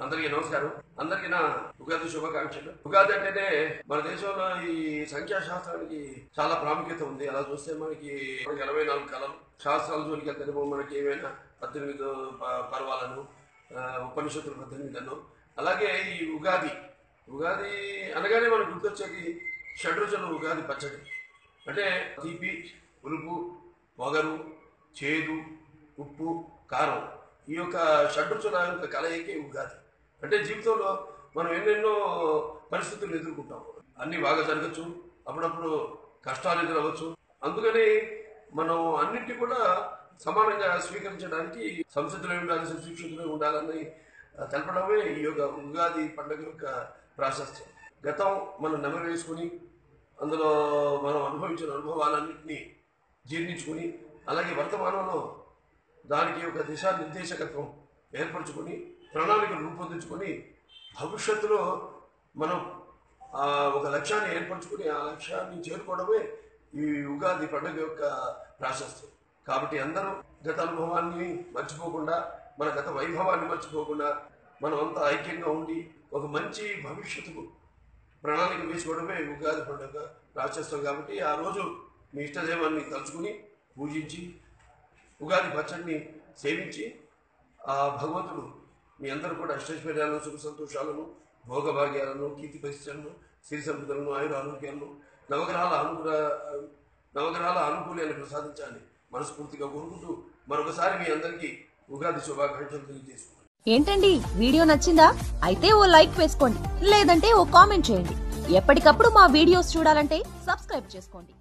అందరికీ నమస్కారం. అందరికీ నా ఉగాది శుభాకాంక్షలు. ఉగాది అంటేనే మన దేశంలో ఈ సంఖ్యాశాస్త్రానికి చాలా ప్రాముఖ్యత ఉంది. అలా చూస్తే మనకి ఎనభై నాలుగు కళలు. శాస్త్రాల జోలికి వెళ్తేనేమో మనకి ఏమైనా పద్దెనిమిది పర్వాలను ఆ, ఉపనిషత్తులు పద్దెనిమిదను అలాగే ఈ ఉగాది. ఉగాది అనగానే మనకు గుర్తొచ్చేది షడ్రుచులు ఉగాది పచ్చడి. అంటే తీపి పులుపు వగరు చేదు ఉప్పు కారం ఈ యొక్క షడ్రుచుల యొక్క కలయికే ఉగాది. అంటే జీవితంలో మనం ఎన్నెన్నో పరిస్థితులు ఎదుర్కొంటాం. అన్నీ బాగా జరగచ్చు అప్పుడప్పుడు కష్టాలు ఎదురవచ్చు అందుకని మనం అన్నింటి కూడా సమానంగా స్వీకరించడానికి సంసిద్ధులై ఉండాలి సుశిక్షితులై ఉండాలని తెలపడమే ఈ యొక్క ఉగాది పండుగ యొక్క ప్రాశస్త్యం. గతం మనం నెమరు వేసుకుని అందులో మనం అనుభవించిన అనుభవాలన్నింటినీ జీర్ణించుకుని అలాగే వర్తమానంలో దానికి ఒక దిశానిర్దేశకత్వం ఏర్పరచుకొని ప్రణాళికలు రూపొందించుకొని భవిష్యత్తులో మనం ఒక లక్ష్యాన్ని ఏర్పరచుకుని ఆ లక్ష్యాన్ని చేరుకోవడమే ఈ ఉగాది పండుగ యొక్క ప్రాశస్త్యం కాబట్టి అందరూ గత అనుభవాన్ని మర్చిపోకుండా మన గత వైభవాన్ని మర్చిపోకుండా మనం అంతా ఐక్యంగా ఉండి ఒక మంచి భవిష్యత్తుకు ప్రణాళిక వేసుకోవడమే ఉగాది పండుగ ప్రాశస్తం. కాబట్టి ఆ రోజు మీ ఇష్టదేవాన్ని తలుచుకుని పూజించి ఉగాది పచ్చడిని సేవించి ఆ భగవంతుడు మీ అందరూ కూడా అష్టైశ్వర్యాలను సుఖ సంతోషాలను భోగభాగ్యాలను కీర్తి పరిశ్రమను సిరి సంపదలను ఆయుర ఆరోగ్యాలను నవగ్రహాల అనుగ్రహ నవగ్రహాల ఆనుకూల్యాన్ని ప్రసాదించాలని మనస్ఫూర్తిగా కోరుకుంటూ మరొకసారి మీ అందరికీ ఉగాది శుభాకాంక్షలు తెలియజేసుకుంటాను ఏంటండి? వీడియో నచ్చిందా? అయితే ఓ లైక్ వేసుకోండి. లేదంటే ఓ కామెంట్ చేయండి. ఎప్పటికప్పుడు మా వీడియోస్ చూడాలంటే సబ్స్క్రైబ్ చేసుకోండి.